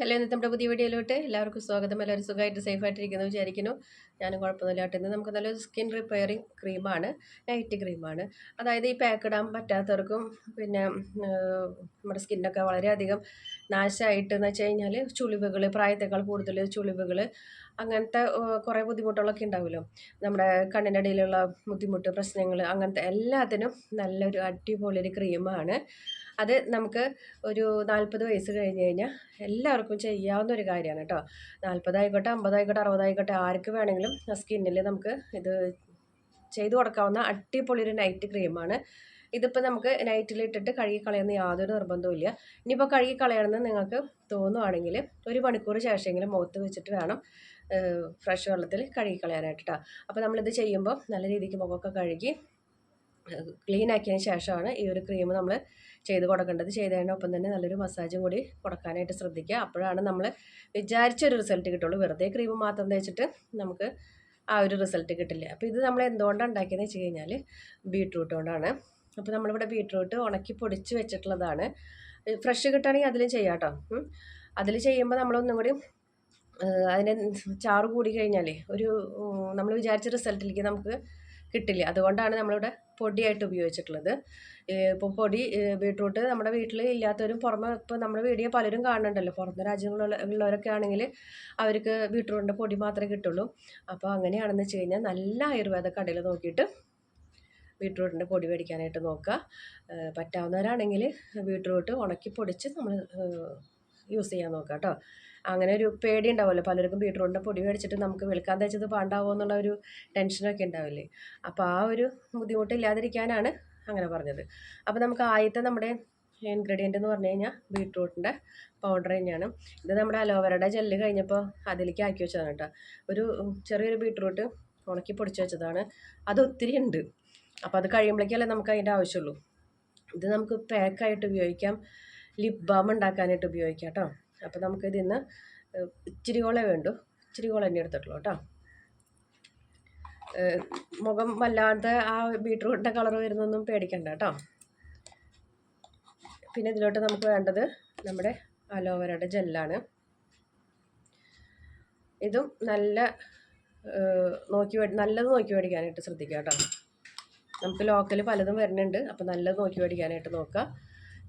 Hello ഇന്നത്തെ നമ്മുടെ പുതിയ വീഡിയോയിലോട്ട് എല്ലാവർക്കും സ്വാഗതം. എല്ലാവരും സുഖമായിട്ട് സേഫായിട്ടിരിക്കുന്നു വിചാരിക്കുന്നു. ഞാനും കുഴപ്പമൊന്നുമില്ലാട്ട് ഇന്ന് നമുക്ക് നല്ലൊരു സ്കിൻ റിപ്പയറിങ് ക്രീമാണ് നൈറ്റ് ക്രീമാണ്. അതായത് ഈ പാക്ക് ഇടാൻ പറ്റാത്തവർക്കും പിന്നെ നമ്മുടെ സ്കിന്നൊക്കെ വളരെയധികം നാശമായിട്ട് എന്ന് വെച്ച് കഴിഞ്ഞാൽ ചുളിവുകൾ പ്രായത്തേക്കാൾ കൂടുതൽ ചുളിവുകൾ അങ്ങനത്തെ കുറേ ബുദ്ധിമുട്ടുകളൊക്കെ ഉണ്ടാവുമല്ലോ. നമ്മുടെ കണ്ണിന്റെ ഇടയിലുള്ള ബുദ്ധിമുട്ട് പ്രശ്നങ്ങൾ അങ്ങനത്തെ എല്ലാത്തിനും നല്ലൊരു അടിപൊളി ഒരു ക്രീമാണ്. അത് നമുക്ക് ഒരു നാൽപ്പത് വയസ്സ് കഴിഞ്ഞ് കഴിഞ്ഞാൽ എല്ലാവർക്കും ചെയ്യാവുന്ന ഒരു കാര്യമാണ് കേട്ടോ. നാൽപ്പതായിക്കോട്ടെ അമ്പതായിക്കോട്ടെ അറുപതായിക്കോട്ടെ ആർക്ക് വേണമെങ്കിലും സ്കിന്നിൽ നമുക്ക് ഇത് ചെയ്തു കൊടുക്കാവുന്ന അടിപൊളി ഒരു നൈറ്റ് ക്രീമാണ്. ഇതിപ്പോൾ നമുക്ക് നൈറ്റിൽ ഇട്ടിട്ട് കഴുകി കളയുന്ന യാതൊരു നിർബന്ധവും ഇല്ല. ഇനിയിപ്പോൾ കഴുകി കളയണമെന്ന് നിങ്ങൾക്ക് തോന്നുവാണെങ്കിൽ ഒരു മണിക്കൂർ ശേഷമെങ്കിലും മുഖത്ത് വെച്ചിട്ട് വേണം ഫ്രഷ് വെള്ളത്തിൽ കഴുകി കളയാനായിട്ട് അപ്പോൾ നമ്മളിത് ചെയ്യുമ്പോൾ നല്ല രീതിക്ക് മുഖമൊക്കെ കഴുകി ക്ലീൻ ആക്കിയതിന് ശേഷമാണ് ഈ ഒരു ക്രീം നമ്മൾ ചെയ്ത് കൊടുക്കേണ്ടത്. ചെയ്തതിനൊപ്പം തന്നെ നല്ലൊരു മസാജും കൂടി കൊടുക്കാനായിട്ട് ശ്രദ്ധിക്കുക. അപ്പോഴാണ് നമ്മൾ വിചാരിച്ചൊരു റിസൾട്ട് കിട്ടുള്ളൂ. വെറുതെ ക്രീം മാത്രം തേച്ചിട്ട് നമുക്ക് ആ ഒരു റിസൾട്ട് കിട്ടില്ല. അപ്പോൾ ഇത് നമ്മൾ എന്തുകൊണ്ടാണ് ഉണ്ടാക്കിയതെന്ന് വെച്ച് കഴിഞ്ഞാൽ ബീട്രൂട്ട് കൊണ്ടാണ്. അപ്പോൾ നമ്മളിവിടെ ബീട്രൂട്ട് ഉണക്കി പൊടിച്ച് വെച്ചിട്ടുള്ളതാണ്. ഫ്രഷ് കിട്ടുകയാണെങ്കിൽ അതിലും ചെയ്യാം കേട്ടോ. അതിൽ ചെയ്യുമ്പോൾ നമ്മളൊന്നും കൂടി അതിനെ ചാറ് കൂടി കഴിഞ്ഞാലേ ഒരു നമ്മൾ വിചാരിച്ച റിസൾട്ടിലേക്ക് നമുക്ക് കിട്ടില്ല. അതുകൊണ്ടാണ് നമ്മളിവിടെ പൊടിയായിട്ട് ഉപയോഗിച്ചിട്ടുള്ളത്. ഇപ്പോൾ പൊടി ബീട്രൂട്ട് നമ്മുടെ വീട്ടിൽ ഇല്ലാത്തവരും പുറമെ ഇപ്പോൾ നമ്മുടെ വീഡിയോ പലരും കാണുന്നുണ്ടല്ലോ. പുറത്തെ രാജ്യങ്ങളിലുള്ള ഉള്ളവരൊക്കെ ആണെങ്കിൽ അവർക്ക് ബീട്രൂട്ടിന്റെ പൊടി മാത്രമേ കിട്ടുള്ളൂ. അപ്പോൾ അങ്ങനെയാണെന്ന് വെച്ച് കഴിഞ്ഞാൽ നല്ല ആയുർവേദ കടയിൽ നോക്കിയിട്ട് ബീട്രൂട്ടിന്റെ പൊടി മേടിക്കാനായിട്ട് നോക്കുക പറ്റാവുന്നവരാണെങ്കിൽ ബീട്രൂട്ട് ഉണക്കി പൊടിച്ച് നമ്മൾ യൂസ് ചെയ്യാൻ നോക്കുക കേട്ടോ അങ്ങനെ ഒരു പേടി ഉണ്ടാവുമല്ലോ പലർക്കും ബീട്രൂട്ടിന്റെ പൊടി മേടിച്ചിട്ട് നമുക്ക് വെളുക്കാൻ തേച്ചത് പാണ്ടാവോ എന്നുള്ള ഒരു ടെൻഷനൊക്കെ ഉണ്ടാവില്ലേ? അപ്പോൾ ആ ഒരു ബുദ്ധിമുട്ടില്ലാതിരിക്കാനാണ് അങ്ങനെ പറഞ്ഞത്. അപ്പോൾ നമുക്ക് ആദ്യത്തെ നമ്മുടെ ഇൻഗ്രീഡിയന്റ് എന്ന് പറഞ്ഞു കഴിഞ്ഞാൽ ബീട്രൂട്ടിന്റെ പൗഡർ തന്നെയാണ്. ഇത് നമ്മുടെ അലോവേരയുടെ ജെല്ല് കഴിഞ്ഞപ്പോൾ അതിലേക്ക് ആക്കി വെച്ചതാണ് കേട്ടോ. ഒരു ചെറിയൊരു ബീട്രൂട്ട് ഉണക്കി പൊടിച്ച് വെച്ചതാണ്. അത് ഒത്തിരി ഉണ്ട്. അപ്പോൾ അത് കഴിയുമ്പോഴേക്കല്ലേ നമുക്ക് അതിന്റെ ആവശ്യമുള്ളൂ. ഇത് നമുക്ക് പാക്കായിട്ട് ഉപയോഗിക്കാം. ലിപ് ബാം ഉണ്ടാക്കാനായിട്ട് ഉപയോഗിക്കാം കേട്ടോ. അപ്പോൾ നമുക്ക് ഇന്ന് ഇച്ചിരി കോളേ വേണ്ടു. ഇച്ചിരി കോള തന്നെ എടുത്തിട്ടുള്ളൂ കേട്ടോ. മുഖം വല്ലാതെ ആ ബീട്രൂട്ടിന്റെ കളർ വരുന്നൊന്നും പേടിക്കണ്ട കേട്ടോ. പിന്നെ ഇതിലോട്ട് നമുക്ക് വേണ്ടത് നമ്മുടെ അലോവേരയുടെ ജെല്ലാണ്. ഇതും നല്ല നോക്കി നല്ലത് നോക്കി മേടിക്കാനായിട്ട് ശ്രദ്ധിക്കുക കേട്ടോ. നമുക്ക് ലോക്കൽ പലതും വരുന്നുണ്ട് അപ്പോൾ നല്ലത് നോക്കി മേടിക്കാനായിട്ട് നോക്കുക.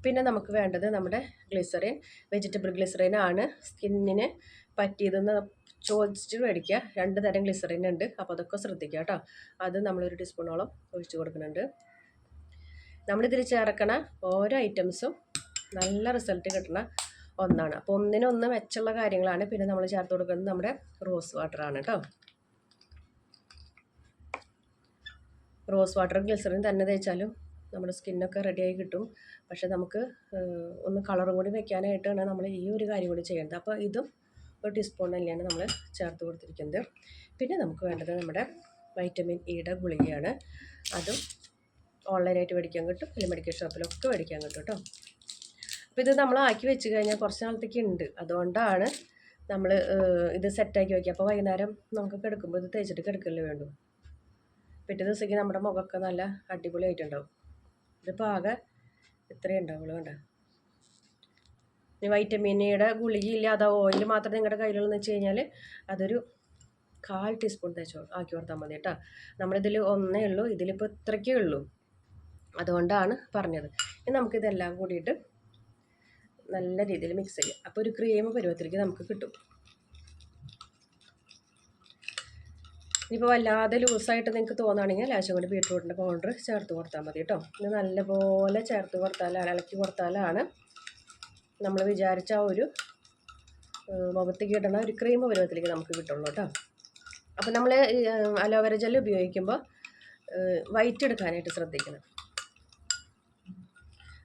പിന്നെ നമുക്ക് വേണ്ടത് നമ്മുടെ ഗ്ലിസറിൻ വെജിറ്റബിൾ ഗ്ലിസറിൻ ആണ്. സ്കിന്നിന് പറ്റിയതെന്ന് ചോദിച്ചിട്ട് മേടിക്കുക. രണ്ട് തരം ഗ്ലിസറിൻ ഉണ്ട്. അപ്പോൾ അതൊക്കെ ശ്രദ്ധിക്കുക കേട്ടോ. അത് നമ്മളൊരു ടീസ്പൂണോളം ഒഴിച്ചു കൊടുക്കുന്നുണ്ട്. നമ്മളിതിൽ ചേർക്കണ ഓരോ ഐറ്റംസും നല്ല റിസൾട്ട് കിട്ടണ ഒന്നാണ്. അപ്പോൾ ഒന്നിനൊന്ന് മെച്ചമുള്ള കാര്യങ്ങളാണ്. പിന്നെ നമ്മൾ ചേർത്ത് കൊടുക്കുന്നത് നമ്മുടെ റോസ് വാട്ടറാണ് കേട്ടോ. റോസ് വാട്ടർ ഗ്ലിസറിൻ തന്നെ തേച്ചാലും നമ്മുടെ സ്കിന്നൊക്കെ റെഡിയായി കിട്ടും. പക്ഷെ നമുക്ക് ഒന്ന് കളറും കൂടി വെക്കാനായിട്ടാണ് നമ്മൾ ഈ ഒരു കാര്യം കൂടി ചെയ്യേണ്ടത്. അപ്പോൾ ഇതും ഒരു ടീസ്പൂൺ തന്നെയാണ് നമ്മൾ ചേർത്ത് കൊടുത്തിരിക്കുന്നത്. പിന്നെ നമുക്ക് വേണ്ടത് നമ്മുടെ വൈറ്റമിൻ ഇയുടെ ഗുളികയാണ്. അതും ഓൺലൈനായിട്ട് മേടിക്കാൻ കിട്ടും. അല്ലെങ്കിൽ മെഡിക്കൽ ഷോപ്പിലൊക്കെ മേടിക്കാൻ കിട്ടും കേട്ടോ. അപ്പോൾ ഇത് നമ്മൾ ആക്കി വെച്ച് കഴിഞ്ഞാൽ കുറച്ച് നാളത്തേക്ക് ഉണ്ട്. അതുകൊണ്ടാണ് നമ്മൾ ഇത് സെറ്റാക്കി വയ്ക്കുക അപ്പോൾ വൈകുന്നേരം നമുക്ക് കിടക്കുമ്പോൾ ഇത് തേച്ചിട്ട് കിടക്കല്ലേ വേണ്ടു? പിറ്റേ ദിവസത്തേക്ക് നമ്മുടെ മുഖമൊക്കെ നല്ല അടിപൊളിയായിട്ടുണ്ടാവും. ഇതിപ്പോൾ ആകെ ഇത്രയേ ഉണ്ടാവുള്ളൂ വേണ്ട ഇയുടെ ഗുളികയില്ല അതോ ഓയിൽ മാത്രം നിങ്ങളുടെ കയ്യിലുള്ളതെന്ന് വെച്ച് കഴിഞ്ഞാൽ അതൊരു കാൽ ടീസ്പൂൺ തേച്ചോ ആക്കി കൊടുത്താൽ മതി കേട്ടോ. നമ്മളിതിൽ ഒന്നേ ഉള്ളൂ ഇതിലിപ്പോൾ ഇത്രയ്ക്കേ ഉള്ളൂ. അതുകൊണ്ടാണ് പറഞ്ഞത്. ഇനി നമുക്കിതെല്ലാം കൂടിയിട്ട് നല്ല രീതിയിൽ മിക്സ് ചെയ്യാം. അപ്പോൾ ഒരു ക്രീം പരുവത്തിലേക്ക് നമുക്ക് കിട്ടും. ഇനിയിപ്പോൾ വല്ലാതെ ലൂസായിട്ട് നിങ്ങൾക്ക് തോന്നുകയാണെങ്കിൽ ലേശം കൂടി ബീട്രൂട്ടിന്റെ പൗഡർ ചേർത്ത് കൊടുത്താൽ മതി കേട്ടോ ഇത് നല്ലപോലെ ചേർത്ത് കൊടുത്താലാണ് ഇളക്കി കൊടുത്താലാണ് നമ്മൾ വിചാരിച്ച ഒരു മുഖത്ത് കിട്ടുന്ന ഒരു ക്രീം പരുവത്തിലേക്ക് നമുക്ക് കിട്ടുള്ളൂ കേട്ടോ അപ്പോൾ നമ്മൾ അലോവേര ജെൽ ഉപയോഗിക്കുമ്പോൾ വൈറ്റ് എടുക്കാനായിട്ട് ശ്രദ്ധിക്കണം.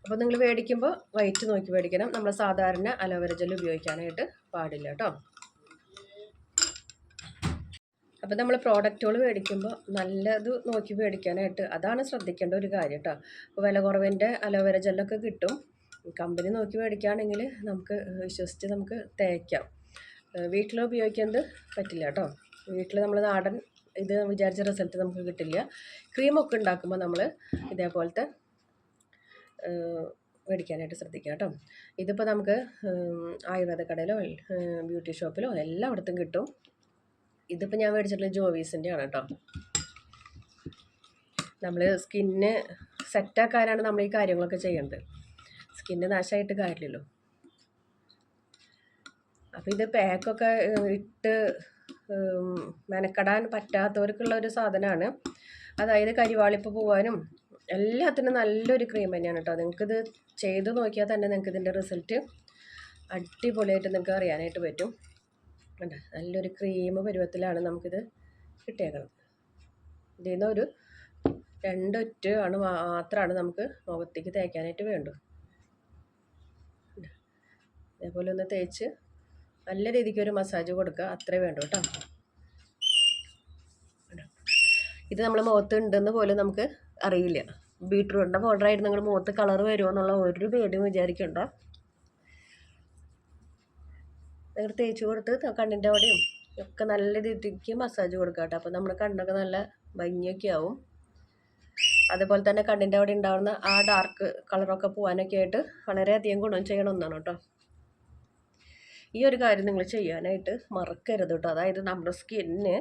അപ്പോൾ നിങ്ങൾ മേടിക്കുമ്പോൾ വൈറ്റ് നോക്കി മേടിക്കണം നമ്മൾ സാധാരണ അലോവേര ജെൽ ഉപയോഗിക്കാനായിട്ട് പാടില്ല കേട്ടോ അപ്പോൾ നമ്മൾ പ്രോഡക്റ്റുകൾ മേടിക്കുമ്പോൾ നല്ലത് നോക്കി മേടിക്കാനായിട്ട് അതാണ് ശ്രദ്ധിക്കേണ്ട ഒരു കാര്യം കേട്ടോ അപ്പോൾ വില കുറവിന്റെ അലോവേര ജെല്ലൊക്കെ കിട്ടും. കമ്പനി നോക്കി മേടിക്കുകയാണെങ്കിൽ നമുക്ക് വിശ്വസിച്ച് നമുക്ക് തേക്കാം. വീട്ടിൽ ഉപയോഗിക്കുന്നത് പറ്റില്ല കേട്ടോ വീട്ടിൽ നമ്മൾ നാടൻ ഇത് വിചാരിച്ച റിസൾട്ട് നമുക്ക് കിട്ടില്ല. ക്രീമൊക്കെ ഉണ്ടാക്കുമ്പോൾ നമ്മൾ ഇതേപോലത്തെ മേടിക്കാനായിട്ട് ശ്രദ്ധിക്കുക കേട്ടോ ഇതിപ്പോൾ നമുക്ക് ആയുർവേദ കടയിലോ ബ്യൂട്ടി ഷോപ്പിലോ എല്ലായിടത്തും കിട്ടും. ഇതിപ്പോൾ ഞാൻ മേടിച്ചിട്ടുള്ള ജോവീസിന്റെ ആണ് കേട്ടോ നമ്മൾ സ്കിന്ന് സെറ്റാക്കാനാണ് നമ്മൾ ഈ കാര്യങ്ങളൊക്കെ ചെയ്യേണ്ടത് സ്കിന്ന് നാശമായിട്ട് കാര്യമില്ലല്ലോ. അപ്പോൾ ഇത് പാക്കൊക്കെ ഇട്ട് മെനക്കെടാൻ പറ്റാത്തവർക്കുള്ള ഒരു സാധനമാണ് അതായത് കരിവാളിപ്പ് പോകാനും എല്ലാത്തിനും നല്ലൊരു ക്രീം തന്നെയാണ് കേട്ടോ നിങ്ങൾക്കിത് ചെയ്ത് നോക്കിയാൽ തന്നെ നിങ്ങൾക്ക് ഇതിന്റെ റിസൾട്ട് അടിപൊളിയായിട്ട് നിങ്ങൾക്ക് അറിയാനായിട്ട് പറ്റും. കണ്ടോ? നല്ലൊരു ക്രീം പരുവത്തിലാണ് നമുക്കിത് കിട്ടിയേക്കുന്നത് ഇതിൽ നിന്ന് ഒരു രണ്ടൊറ്റ ആണ് മാത്രമാണ് നമുക്ക് മുഖത്തേക്ക് തേക്കാനായിട്ട് വേണ്ടു. അതേപോലെ ഒന്ന് തേച്ച് നല്ല രീതിക്ക് ഒരു മസാജ് കൊടുക്കുക അത്രേ വേണ്ടു കേട്ടോ? ഇത് നമ്മൾ മുഖത്ത് ഉണ്ടെന്ന് പോലും നമുക്ക് അറിയില്ല. ബീട്രൂട്ടിന്റെ പൗഡറായിട്ട് നിങ്ങൾ മുഖത്ത് കളർ വരുമോ എന്നുള്ള ഒരു പേടിയും വിചാരിക്കണ്ട. നിങ്ങൾ തേച്ച് കൊടുത്ത് കണ്ണിന്റെ അവിടെയും ഒക്കെ നല്ല രീതിക്ക് മസാജ് കൊടുക്കുക കേട്ടോ. അപ്പോൾ നമ്മുടെ കണ്ണൊക്കെ നല്ല ഭംഗിയൊക്കെ ആവും. അതുപോലെ തന്നെ കണ്ണിന്റെ അവിടെ ഉണ്ടാകുന്ന ആ ഡാർക്ക് കളറൊക്കെ പോകാനൊക്കെ ആയിട്ട് വളരെയധികം ഗുണം ചെയ്യണം ഒന്നാണ് കേട്ടോ. ഈ ഒരു കാര്യം നിങ്ങൾ ചെയ്യാനായിട്ട് മറക്കരുത് കേട്ടോ. അതായത് നമ്മുടെ സ്കിന്നിന്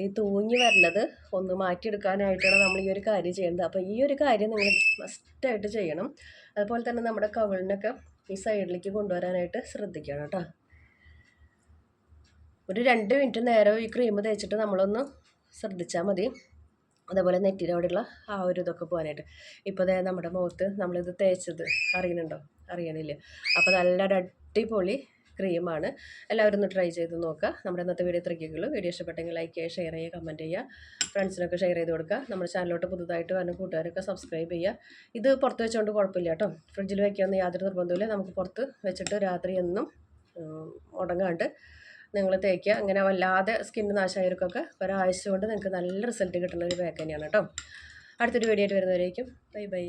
ഈ തൂങ്ങി വരുന്നത് ഒന്ന് മാറ്റിയെടുക്കാനായിട്ടാണ് നമ്മൾ ഈ ഒരു കാര്യം ചെയ്യേണ്ടത്. അപ്പോൾ ഈ ഒരു കാര്യം നിങ്ങൾ മസ്റ്റായിട്ട് ചെയ്യണം. അതുപോലെ തന്നെ നമ്മുടെ കവിളിനൊക്കെ ഈ സൈഡിലേക്ക് കൊണ്ടുവരാനായിട്ട് ശ്രദ്ധിക്കണം കേട്ടോ. ഒരു രണ്ട് മിനിറ്റ് നേരം ഈ ക്രീം തേച്ചിട്ട് നമ്മളൊന്ന് ശ്രദ്ധിച്ചാൽ മതി. അതേപോലെ നെറ്റിലോടുള്ള ആ ഒരു ഇതൊക്കെ പോകാനായിട്ട്. ഇപ്പോൾ ദേ നമ്മുടെ മുഖത്ത് നമ്മളിത് തേച്ചത് അറിയുന്നുണ്ടോ? അറിയണില്ല? അപ്പോൾ നല്ല അടിപൊളി ക്രീമാണ് എല്ലാവരും ഒന്ന് ട്രൈ ചെയ്ത് നോക്കുക നമ്മുടെ ഇന്നത്തെ വീഡിയോ ഇത്രയ്ക്കുള്ളൂ വീഡിയോ ഇഷ്ടപ്പെട്ടെങ്കിൽ ലൈക്ക് ചെയ്യുക ഷെയർ ചെയ്യുക കമന്റ് ചെയ്യുക. ഫ്രണ്ട്സിനൊക്കെ ഷെയർ ചെയ്ത് കൊടുക്കുക. നമ്മുടെ ചാനലിലോട്ട് പുതുതായിട്ട് വരുന്ന കൂട്ടുകാരൊക്കെ സബ്സ്ക്രൈബ് ചെയ്യുക. ഇത് പുറത്ത് വെച്ചുകൊണ്ട് കുഴപ്പമില്ല കേട്ടോ. ഫ്രിഡ്ജിൽ വെക്കാമെന്ന് യാതൊരു നിർബന്ധമില്ല നമുക്ക് പുറത്ത് വെച്ചിട്ട് രാത്രി എന്നും മുടങ്ങാണ്ട് നിങ്ങൾ തേക്കുക. അങ്ങനെ വല്ലാതെ സ്കിൻ നാശമായവർക്കൊക്കെ ഒരാഴ്ച കൊണ്ട് നിങ്ങൾക്ക് നല്ല റിസൾട്ട് കിട്ടുന്ന ഒരു പാക്ക് തന്നെയാണ് കേട്ടോ. അടുത്തൊരു വീഡിയോ ആയിട്ട് വരുന്നവരേക്കും. Bye bye